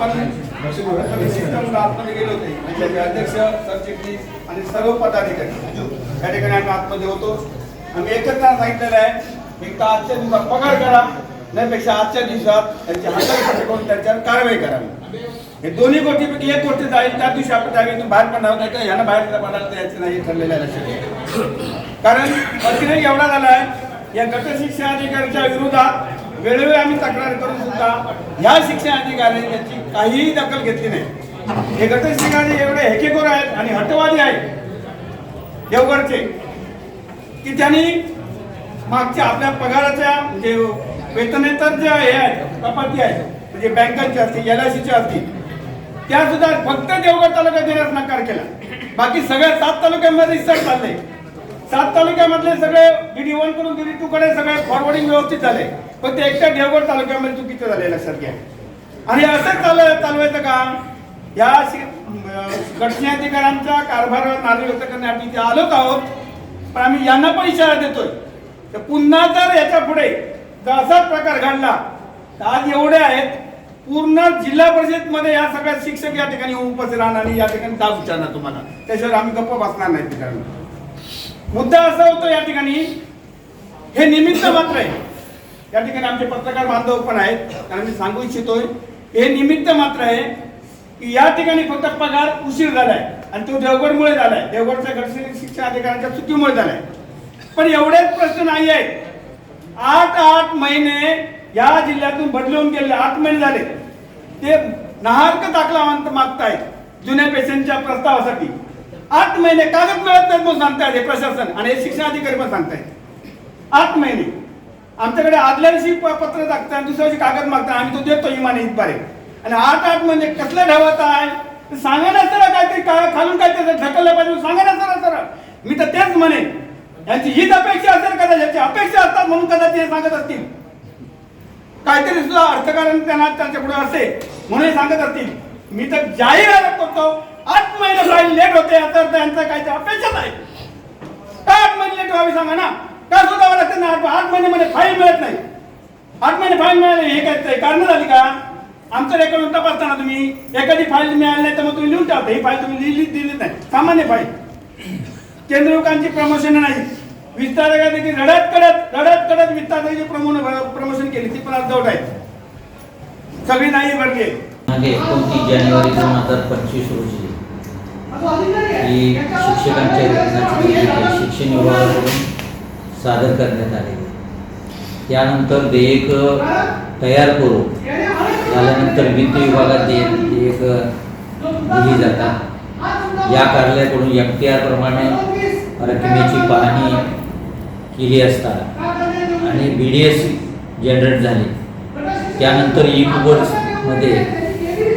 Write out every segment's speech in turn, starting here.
आपण आतमध्ये होते. अध्यक्ष सरचिटणीस आणि सर्व पदाधिकारी. या ठिकाणी आम्ही आतमध्ये होतो. आम्ही एकच सांगितलेलं आहे एक तर आजच्या दिवसात पगार करा त्यापेक्षा आजच्या दिवसात त्यांची हाताळी करून त्यांच्यावर कारवाई करावी हे दोन्ही गोष्टीपैकी एक गोष्ट जाईल त्या दिवशी आपण जागेतून बाहेर पडणार नाही तर ह्यानं बाहेर पडायला यायचं नाही हे ठरलेलं आहे लक्षात कारण अतिरेक एवढा झाला आहे या गटशिक्षा अधिकाऱ्याच्या विरोधात वेळोवेळी आम्ही तक्रार करून सुद्धा ह्या शिक्षण अधिकाऱ्यांनी याची काहीही दखल घेतली नाही. हे गट एवढे हेकेखोर आहेत आणि हटवादी आहेत देवगडचे की त्यांनी मागच्या आपल्या पगाराच्या म्हणजे वेतनेतर ज्या हे आहेत कपाती आहेत म्हणजे बँकांच्या असतील एल आय सीच्या असतील त्या सुद्धा फक्त देवगड तालुक्यात देण्यास नकार केला. बाकी सगळ्या सात तालुक्यांमध्ये रिसर्च चालले सात तालुक्यामधले सगळे डीडी वनकडून डीडी टू कडे सगळे फॉरवर्डिंग व्यवस्थित झाले. पण ते एकट्या देवगड तालुक्यामध्ये चुकीचं झाले लक्षात घ्या. आणि असं चालू चालवायचं का? या गटन्याधिकाऱ्यांच्या कारभारावर नारे व्यक्त करण्यासाठी इथे आलोच आहोत? पण आम्ही यांना पण इशारा देतोय. तर पुन्हा जर याच्यापुढे जर असाच प्रकार घडला तर आज एवढे आहेत पूर्ण जिल्हा परिषदमध्ये या सगळ्या शिक्षक या ठिकाणी उपस्थित राहणार आणि या ठिकाणी दाब विचारणार तुम्हाला. त्याच्यावर आम्ही गप्प बसणार नाही ठिकाणी मुद्दा असा होतो या ठिकाणी हे निमित्त मात्र आहे. या ठिकाणी आमचे पत्रकार बांधव पण आहेत कारण मी सांगू इच्छितोय हे निमित्त मात्र आहे की या ठिकाणी फक्त पगार उशीर झालाय आणि तो देवगडमुळे झालाय. देवगडच्या गट शिक्षण अधिकाऱ्यांच्या चुकीमुळे झालाय. पण एवढेच प्रश्न नाही आहेत. आठ आठ महिने या जिल्ह्यातून बदलून गेले आठ महिने झाले. ते नाहर्क दाखला मागतायत जुन्या पेशंटच्या प्रस्तावासाठी. आठ महिने कागद मिळत नाहीत म्हणून सांगतायत हे प्रशासन आणि हे शिक्षण अधिकारी पण सांगतायत. आठ महिने. आमच्याकडे आदल्या दिवशी प- पत्र टाकतात दुसऱ्या दिवशी कागद मागतात. आम्ही तो देतो इमाने इतबारे. आणि आठ आठ महिने कसलं ढवत आहे? ते सांगा ना सर काहीतरी का- खालून काहीतरी ढकललं पाहिजे सांगा ना सर सर मी तर तेच म्हणेन. यांची हीच अपेक्षा असेल कदाचित याची अपेक्षा असतात म्हणून कदाचित हे सांगत असतील. काहीतरी सुद्धा अर्थकारण त्यांना त्यांच्या पुढे असेल म्हणून हे सांगत असतील. मी तर जाहीर करतो. महिने फाईल लेट होते तर त्यांचं काहीतरी अपेक्षा नाही. काय आठ महिने लेट व्हावी सांगा ना. काय सुद्धा लागते ना? आठ महिन्यामध्ये फाईल मिळत नाही. आठ महिने फाईल मिळाले हे काय कारण झाली का? आमचं रेकॉर्ड तपासता ना तुम्ही एखादी फाईल मिळाली नाही तर मग तुम्ही लिहून टाकता ही फाईल तुम्ही लिहिली दिली नाही. सामान्य फाईल केंद्रयुकांची प्रमोशन नाही. विस्तारकांनी रडत कडत रडत कडत विस्तारकांची प्रमोन प्रमोशन केली. ती पण अर्धवट आहे. सगळी नाही भरली मागे एकोणतीस जानेवारी दोन हजार पंचवीस रोजी ही शिक्षकांच्या वेतनाची शिक्षण विभागाकडून सादर करण्यात आले त्यानंतर देयक तयार करू झाल्यानंतर वित्त विभागात दे देयक दिली जातात. या कार्यालयाकडून एफ टी आरप्रमाणे रकमेची पाहणी केली असता आणि बी डी एस जनरेट झाली. त्यानंतर ई मध्ये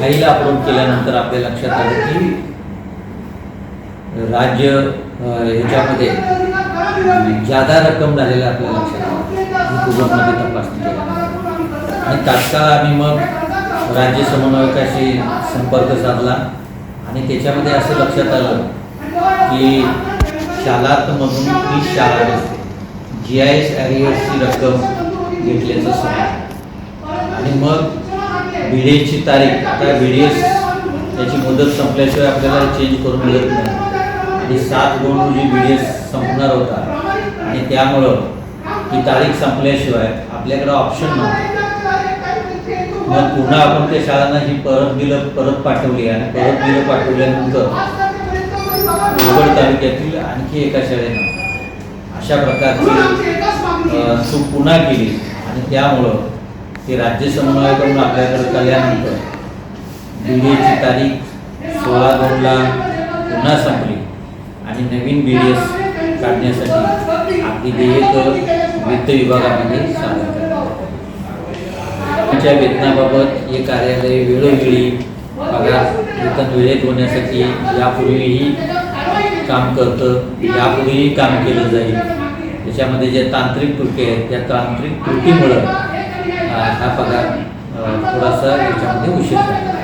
फाईल अपलोड केल्यानंतर आपल्या लक्षात आलं की राज्य ह्याच्यामध्ये जादा रक्कम झालेलं आपल्या लक्षात आलं तपासणी केल्यानंतर आणि तात्काळ आम्ही मग राज्य समन्वयकाशी संपर्क साधला. आणि त्याच्यामध्ये असं लक्षात आलं की शालातमधून तीस शाळा जी आय एस ॲरियर्सची रक्कम घेतल्याचं समजलं. आणि मग बी डी एसची तारीख आता बी डी एस याची मुदत संपल्याशिवाय आपल्याला चेंज करून मिळत नाही. आणि सात दोन रोजी बी डी एस संपणार होता. आणि त्यामुळं ही तारीख संपल्याशिवाय आपल्याकडं ऑप्शन नव्हतं. मग पुन्हा आपण त्या शाळांना ही परत बिलं परत पाठवली आणि परत बिलं पाठवल्यानंतर देवगड तालुक्यातील आणखी एका शाळेनं अशा प्रकारची चूक पुन्हा केली. आणि त्यामुळं ते राज्य समन्वयाकडून आपल्याकडे कळल्यानंतर बीडीएची तारीख सोळा दोनला पुन्हा संपली. आणि नवीन बी डी एस काढण्यासाठी आपली देयक वित्त विभागामध्ये सादर करतात. त्यांच्या वेतनाबाबत हे कार्यालय वेळोवेळी पगार वेतन वेळेत होण्यासाठी यापूर्वीही काम करतं यापूर्वीही काम केलं जाईल. त्याच्यामध्ये ज्या तांत्रिक त्रुटी आहेत त्या तांत्रिक त्रुटीमुळं हा पगार थोडासा याच्यामध्ये उशीर झाला.